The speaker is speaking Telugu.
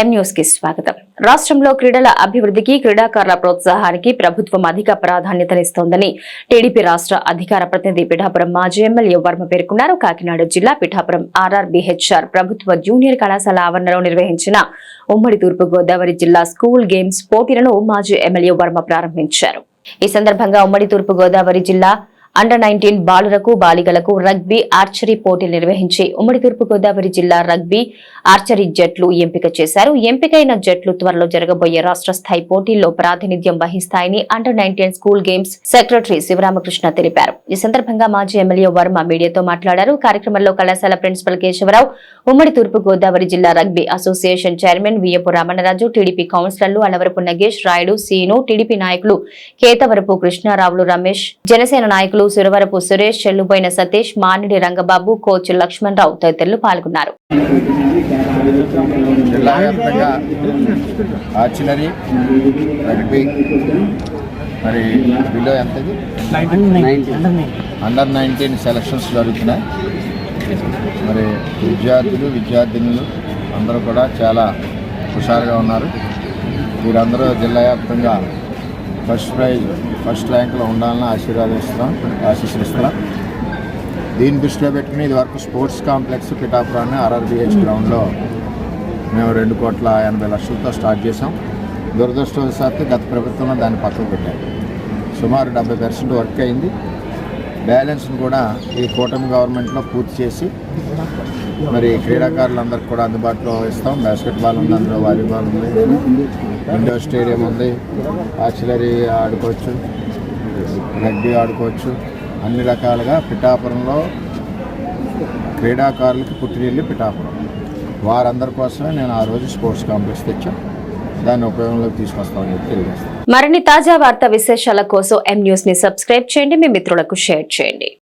ఎం న్యూస్కి స్వాగతం. రాష్ట్రంలో క్రీడల అభివృద్ధికి క్రీడాకారుల ప్రోత్సాహానికి ప్రభుత్వం అధిక ప్రాధాన్యతనిస్తోందని టీడీపీ రాష్ట్ర అధికార ప్రతినిధి పిఠాపురం మాజీ ఎమ్మెల్యే వర్మ పేర్కొన్నారు. కాకినాడ జిల్లా పిఠాపురం ఆర్ఆర్బీహెచ్ఆర్ ప్రభుత్వ జూనియర్ కళాశాల ఆవరణలో నిర్వహించిన ఉమ్మడి తూర్పు గోదావరి జిల్లా స్కూల్ గేమ్స్ పోటీలను మాజీ ఎమ్మెల్యే వర్మ ప్రారంభించారు. ఈ సందర్భంగా ఉమ్మడి తూర్పు గోదావరి జిల్లా అండర్ నైన్టీన్ బాలురకు బాలికలకు రగ్బీ ఆర్చరీ పోటీలు నిర్వహించి ఉమ్మడి తూర్పు గోదావరి జిల్లా రగ్బీ ఆర్చరీ జట్లు ఎంపిక చేశారు. ఎంపికైన జట్లు త్వరలో జరగబోయే రాష్ట్ర స్థాయి పోటీల్లో ప్రాతినిధ్యం వహిస్తాయని under nineteen school games secretary Sivaramakrishna తెలిపారు. ఈ సందర్భంగా మాజీ ఎమ్మెల్యే వర్మ మీడియాతో మాట్లాడారు. కార్యక్రమంలో కళాశాల ప్రిన్సిపల్ కేశవరావు ఉమ్మడి తూర్పు గోదావరి జిల్లా rugby association chairman Viyapu Ramanaraju TDP కౌన్సిలర్లు అలవరపు నగేష్ రాయుడు సీను టీడీపీ నాయకులు కేతవరపు కృష్ణారావులు రమేష్ జనసేన నాయకులు సురవరపు సురేష్ చెల్లుబోయిన సతీష్ మానిడి రంగబాబు కోచ్ లక్ష్మణ్ రావు తదితరులు పాల్గొన్నారు. రగ్బీ మరి బిలో ఎంతది? అండర్ నైన్టీన్ సెలక్షన్స్ జరుగుతున్నాయి. మరి విద్యార్థులు విద్యార్థినులు అందరూ కూడా చాలా హుషారుగా ఉన్నారు. వీరందరూ జిల్లా వ్యాప్తంగా ఫస్ట్ ప్రైజ్ ఫస్ట్ ర్యాంక్లో ఉండాలని ఆశీర్వాదిస్తాం ఆశీస్సులిస్తున్నాం దీన్ని దృష్టిలో పెట్టుకుని ఇది వరకు స్పోర్ట్స్ కాంప్లెక్స్ పిఠాపురాన్ని ఆర్ఆర్బిహెచ్ గ్రౌండ్లో మేము రెండు కోట్ల ఎనభై లక్షలతో స్టార్ట్ చేసాం దురదృష్టవశాత్తు గత ప్రభుత్వంలో దాన్ని పక్కకు పెట్టారు సుమారు డెబ్బై పర్సెంట్ వర్క్ అయింది. బ్యాలెన్స్ను కూడా ఈ కూటమి గవర్నమెంట్లో పూర్తి చేసి మరి క్రీడాకారులందరికీ కూడా అందుబాటులో ఇస్తాం. బాస్కెట్బాల్ ఉంది అందులో వాలీబాల్ ఉంది ఇండోర్ స్టేడియం ఉంది. ఆర్చిలరీ ఆడుకోవచ్చు రగ్బీ ఆడుకోవచ్చు. అన్ని రకాలుగా పిఠాపురంలో క్రీడాకారులకి పుట్టినీళ్ళు పిఠాపురం. వారందరి కోసమే నేను ఆ రోజు స్పోర్ట్స్ కాంప్లెక్స్ తెచ్చాను. దాన్ని ఉపయోగంలోకి తీసుకొస్తామని చెప్పి తెలియజేస్తాను. మరిన్ని తాజా వార్తా విశేషాల కోసం ఎం న్యూస్ని సబ్స్క్రైబ్ చేయండి. మీ మిత్రులకు షేర్ చేయండి.